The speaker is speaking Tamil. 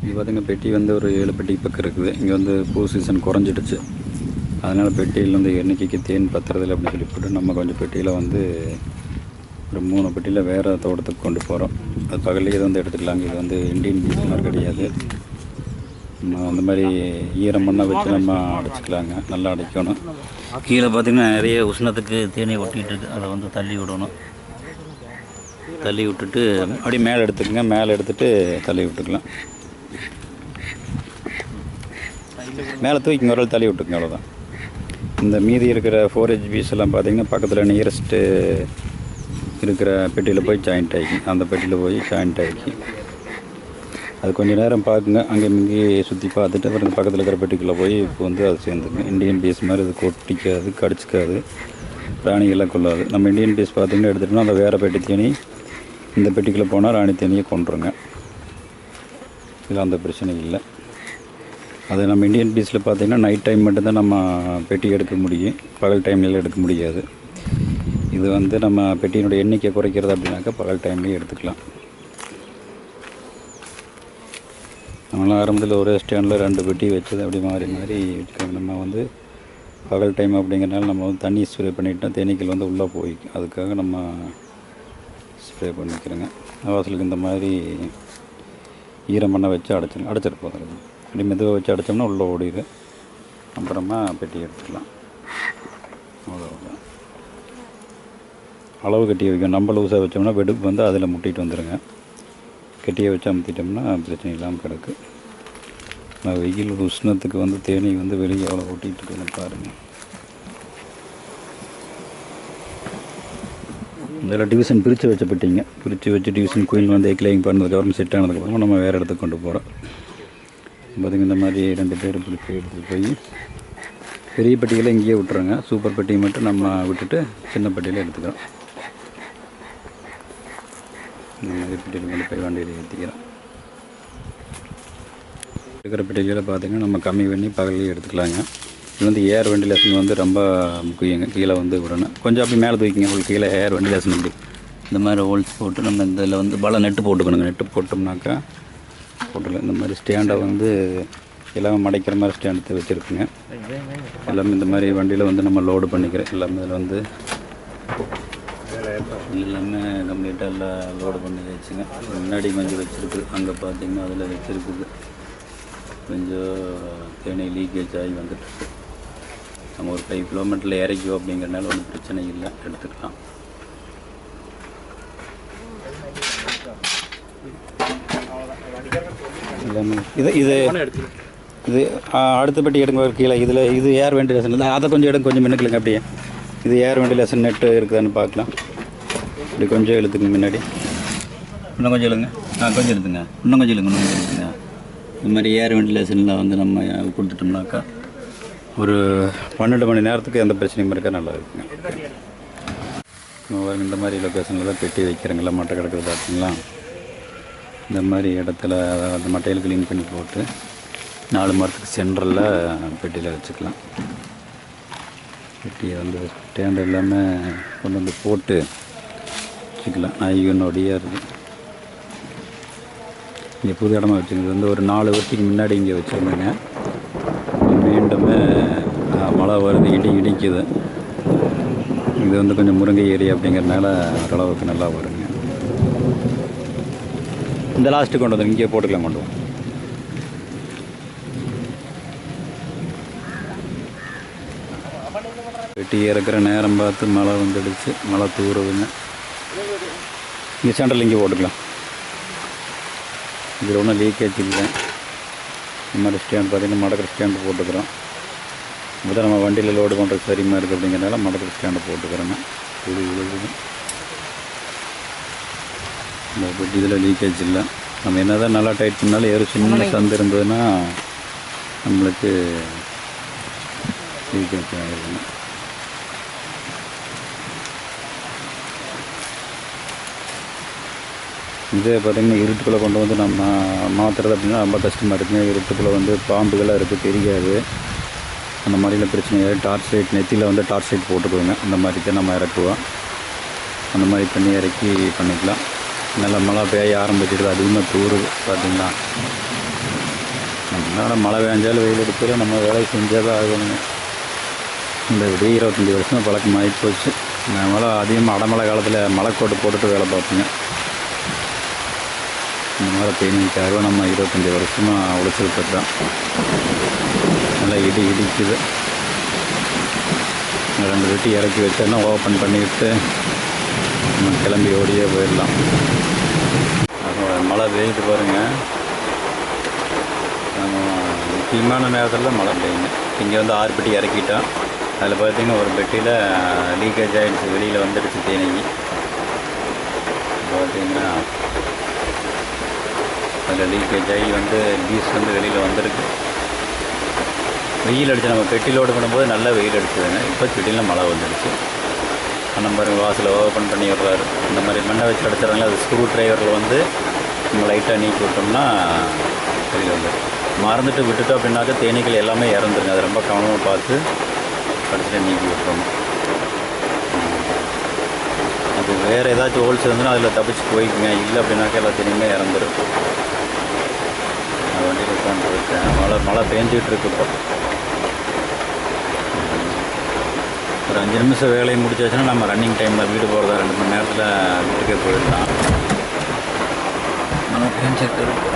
இது பார்த்திங்க பெட்டி வந்து ஒரு ஏழு பெட்டி பக்கம் இருக்குது. இங்கே வந்து பூ சீசன் குறைஞ்சிடுச்சு. அதனால் பெட்டியில் வந்து எண்ணிக்கைக்கு தேன் பத்துறதில்லை அப்படின்னு சொல்லி போட்டு நம்ம கொஞ்சம் பெட்டியில் வந்து ஒரு மூணு பெட்டியில் வேறு தோட்டத்துக்கு கொண்டு போகிறோம் அது பகலே இது வந்து எடுத்துக்கலாங்க. இது வந்து இண்டியன் பீச் மாதிரி கிடையாது. நம்ம அந்த மாதிரி ஈரம் பண்ண வச்சு நம்ம அடைச்சிக்கலாங்க. நல்லா அடைக்கணும். கீழே பார்த்திங்கன்னா நிறைய உஷ்ணத்துக்கு தேனி ஒட்டிகிட்டு இருக்கு. அதை வந்து தள்ளி விடணும். தள்ளி விட்டுட்டு அப்படியே மேலே எடுத்துக்கோங்க. மேலே எடுத்துகிட்டு தள்ளி விட்டுக்கலாம். மேலே தூக்கிங்க ஒரு தள்ளி விட்டுக்குங்க அவ்வளோதான் இந்த மீதி இருக்கிற ஃபோர் ஹெச்பிஸ் எல்லாம் பார்த்தீங்கன்னா பக்கத்தில் நியரஸ்ட்டு இருக்கிற பெட்டியில் போய் ஜாயிண்ட் ஆகி அந்த பெட்டியில் போய் ஜாயிண்ட் ஆகி அது கொஞ்சம் நேரம் பார்க்குங்க அங்கே இங்கே சுற்றி பார்த்துட்டு அப்புறம் இந்த பக்கத்தில் இருக்கிற பெட்டிக்குள்ளே போய் இப்போ வந்து அது சேர்ந்துங்க இந்தியன் பீஸ் மாதிரி அது கொட்டிக்காது கடிச்சிக்காது ராணிகள்லாம் கொள்ளாது. நம்ம இந்தியன் பீஸ் பார்த்தீங்கன்னா எடுத்துகிட்டோம்னா அந்த வேறு பெட்டி தேனி இந்த பெட்டிக்குள்ளே போனால் ராணி தேனியை கொண்டுருங்க இதில் அந்த பிரச்சனை இல்லை. அது நம்ம இந்தியன் பீஸில் பார்த்திங்கன்னா நைட் டைம் மட்டும்தான் நம்ம பெட்டி எடுக்க முடியும். பகல் டைம்ல எடுக்க முடியாது. இது வந்து நம்ம பெட்டியினுடைய எண்ணிக்கை குறைக்கிறது அப்படின்னாக்கா பகல் டைம்லேயும் எடுத்துக்கலாம். நம்மளாம் ஆரம்பத்தில் ஒரே ஸ்டாண்டில் ரெண்டு பெட்டி வச்சது. அப்படி மாறி மாறி வச்சுக்கோங்க நம்ம வந்து பகல் டைம் அப்படிங்கிறனால நம்ம வந்து தண்ணி ஸ்ப்ரே பண்ணிட்டோம் தேனீக்கள் வந்து உள்ளே போய் அதுக்காக நம்ம ஸ்ப்ரே பண்ணிக்கிறோங்க. வாசலுக்கு இந்த மாதிரி ஈரம் பண்ண வச்சு அடைச்சிடும் அடைச்சிட்டு போதும் அப்படி மெதுவாக வச்சு அடைச்சோம்னா உள்ளே ஓடிடு அப்புறமா பெட்டி எடுத்துக்கலாம். அவ்வளோதான் அளவு கட்டி வைக்கணும். நம்ம லூஸாக வச்சோம்னா வெடுப்பு வந்து அதில் முட்டிட்டு வந்துடுங்க கெட்டியை வச்சு அமுத்திட்டோம்னா பிரச்சனை இல்லாமல் கிடக்கு. நான் வெயில் உஷ்ணத்துக்கு வந்து தேனி வந்து வெளியே எவ்வளோ ஒட்டிகிட்டு இருக்குன்னு பாருங்கள் இதில் டிவிஷன் பிரித்து வச்ச பெட்டிங்க. பிரித்து வச்சு டிவிஷன் குயின் வந்து எக்லைங் பண்ணதுக்கப்புறம் செட் ஆனதுக்கப்புறம் நம்ம வேறு இடத்துக்கு கொண்டு போகிறோம் பார்த்திங்க இந்த மாதிரி ரெண்டு பேர் பிடிச்சி எடுத்துகிட்டு போய் பெரிய பெட்டிகளை இங்கேயே விட்டுறோங்க சூப்பர் பெட்டியை மட்டும் நம்ம விட்டுட்டு சின்ன பெட்டியில் எடுத்துக்கிறோம். இந்த மாதிரி பெட்டியில் கொண்டு போய் வண்டியில் ஏற்றிக்கிறோம் இருக்கிற பெட்டிகளில் பார்த்திங்கன்னா நம்ம கம்மி பண்ணி பகலையும் எடுத்துக்கலாங்க. இது வந்து ஏர் வெண்டிலேஷன் வந்து ரொம்ப முக்கியங்க. கீழே வந்து விடணும். கொஞ்சம் அப்படி மேலே தூக்கிங்க உங்களுக்கு கீழே ஏர் வெண்டிலேஷன் இப்படி இந்த மாதிரி ஹோல்ஸ் போட்டு நம்ம இந்த இதில் வந்து பல நெட்டு போட்டுக்கணுங்க. நெட்டு போட்டோம்னாக்கா ஹோட்டலில் இந்த மாதிரி ஸ்டாண்டை வந்து எல்லாமே மடைக்கிற மாதிரி ஸ்டாண்டு வச்சுருக்குங்க. எல்லாமே இந்த மாதிரி வண்டியில் வந்து நம்ம லோடு பண்ணிக்கிறோம். எல்லாமே இதில் வந்து எல்லாமே கம்ப்ளீட்டாக எல்லாம் லோடு பண்ணி வச்சுங்க முன்னாடி கொஞ்சம் வச்சுருக்குது அங்கே பார்த்தீங்கன்னா அதில் வச்சுருக்குது. கொஞ்சம் தேனி லீக்கேஜ் ஆகி வந்துட்டுருக்கு நம்ம ஒரு ஃபைவ் கிலோமீட்டரில் இறக்கிவோம் அப்படிங்கிறனால ஒன்றும் பிரச்சனை இல்லை. எடுத்துக்கலாம். எல்லாமே இது இது இது ஆ, அடுத்த பெட்டி எடுங்க கீழே. இதில் இது ஏர் வெண்டிலேஷன் இல்லை அதை கொஞ்சம் எடுங்க கொஞ்சம் மின்னுக்கலுங்க அப்படியே. இது ஏர் வெண்டிலேஷன் நெட்டு இருக்குதான்னு பார்க்கலாம். இப்படி கொஞ்சம் இழுத்துங்க முன்னாடி. இன்னும் கொஞ்சம் இழுங்க. ஆ கொஞ்சம் இழுத்துங்க. இன்னும் கொஞ்சம் இழுங்க இன்னும் கொஞ்சம் இழுத்துங்க இந்த மாதிரி ஏர் வெண்டிலேஷனில் வந்து நம்ம கொடுத்துட்டோம்னாக்கா ஒரு பன்னெண்டு மணி நேரத்துக்கு எந்த பிரச்சனையும் இருக்கா நல்லா இருக்குங்க. இந்த மாதிரி லொக்கேஷனில் தான் பெட்டி வைக்கிறங்களா மட்டை கிடக்குது பார்த்தீங்களா இந்த மாதிரி இடத்துல அந்த மட்டையில் க்ளீன் பண்ணி போட்டு நாலு மரத்துக்கு சென்ட்ரலில் பெட்டியில் வச்சுக்கலாம். பெட்டியை வந்து ஸ்டாண்ட் எல்லாமே கொண்டு வந்து போட்டு வச்சுக்கலாம். ஐயனோடையே இருக்குது இங்கே புது இடமா வச்சுருந்தது. வந்து ஒரு நாலு வருஷத்துக்கு முன்னாடி இங்கே வச்சுருந்தேங்க. மீண்டுமே மழை வருது இடி இடிக்குது. இது வந்து கொஞ்சம் முருங்கை ஏரியா அப்படிங்கிறதுனால ஓரளவுக்கு நல்லா வருங்க. இந்த லாஸ்ட்டு கொண்டு வந்து இங்கே போட்டுக்கலாம் கொண்டு வந்து வெட்டி இறக்குற நேரம் பார்த்து மழை வந்துடுச்சு. மழை தூறுதுங்க இங்கே சென்டரில் இங்கே போட்டுக்கலாம். இதில் ஒன்றும் லீக்கேஜ் இல்லை. இந்த மாதிரி ஸ்டாண்ட் பார்த்தீங்கன்னா மடக்கிற ஸ்டாண்டு போட்டுக்கிறோம். இப்போ நம்ம வண்டியில் லோடு பண்ணுறது சரிமாக இருக்குது அப்படிங்கிறனால மடக்கிற ஸ்டாண்டை போட்டுக்கிறோங்க. துளி விழுகுது இந்த பெட்டி இதில் லீக்கேஜ் இல்லை. நம்ம என்ன தான் நல்லா டைட் பண்ணாலும் ஏறு சின்ன சந்து இருந்ததுன்னா நம்மளுக்கு லீக்கேஜ் ஆகிருக்குங்க இதே பார்த்திங்கன்னா இருட்டுக்குள்ளே கொண்டு வந்து நம்ம மாற்றுறது அப்படின்னா ரொம்ப கஷ்டமாக இருக்குங்க. இருட்டுக்குள்ளே வந்து பாம்புகளாக இருக்குது தெரியாது. அந்த மாதிரிலாம் பிரச்சனை இல்லை டார்ச் லைட் நெத்தியில் வந்து டார்ச் லைட் போட்டுக்கோங்க. அந்த மாதிரி தான் நம்ம இறக்குவோம். அந்த மாதிரி பண்ணி இறக்கி பண்ணிக்கலாம். நல்லா மழை பெய்ய ஆரம்பிச்சிடுது. அதிகமாக தூருது பார்த்தீங்களா? நம்மளால மழை பெஞ்சாலும் வெயில் எடுத்தாலும் நம்ம வேலை செஞ்சால் தான் ஆகணுங்க இந்த விடிய இருபத்தஞ்சி வருஷமாக பழக்கமாகி போச்சு நம்மளால அதிகமாக அடமழை காலத்தில் மழைக்கோட்டு போட்டுட்டு வேலை பார்ப்போங்க. இந்த மாதிரி பெயினிங்காக நம்ம இருபத்தஞ்சி வருஷமாக உழைச்சிட்டு இருக்கோம் நல்லா இடி இடிக்குது. ரெண்டு வெட்டி இறக்கி வச்சோன்னா ஓப்பன் பண்ணிவிட்டு நம்ம கிளம்பி ஓடியே போயிடலாம். மழை பெய்யுது பாருங்கள் நம்ம முக்கியமான நேரத்தில் மழை பெய்யுங்க இங்கே வந்து ஆறு பெட்டி இறக்கிட்டோம். அதில் பார்த்தீங்கன்னா ஒரு பெட்டியில் லீக்கேஜ் ஆகிடுச்சு வெளியில் வந்துடுச்சு தேனிக்கு பார்த்தீங்கன்னா அதில் லீக்கேஜ் ஆகி வந்து பீஸ் வந்து வெளியில் வந்திருக்கு. வெயில் அடிச்சு நம்ம பெட்டி லோடு பண்ணும்போது நல்லா வெயில் அடிச்சதுங்க. இப்போ திடீர்னு மழை வந்துடுச்சு. அந்த பாருங்க வாசலில் ஓப்பன் பண்ணி விடுறாரு. இந்த மாதிரி மண்ணை வச்சு அடிச்சிடறாங்களே அது ஸ்க்ரூ டிரைவரில் வந்து நம்ம லைட்டாக நீக்கி விட்டோம்னா வெளியில் வந்து. மறந்துட்டு விட்டுட்டோம் அப்படின்னாக்க தேனீக்கள் எல்லாமே இறந்துருங்க. அது ரொம்ப கவனமாக பார்த்து கடைசியில் நீக்கி விட்டுறணும் அது வேறு ஏதாச்சும் ஹோல்ஸ் இருந்துன்னா அதில் தப்பிச்சு போய்க்குங்க. இல்லை அப்படின்னாக்க எல்லா தேனியுமே இறந்துடும் நான் வண்டியில் உட்காந்துருக்கேன் மழை மழை பேஞ்சிட்டு இருக்கு இப்போ. ஒரு அஞ்சு நிமிஷம் வேலையை முடிச்சாச்சுன்னா நம்ம ரன்னிங் டைமில் வீடு போகிறதா ரெண்டு மணி நேரத்தில் வீட்டுக்கே போயிடலாம். மழை பேஞ்சிட்டு இருக்கு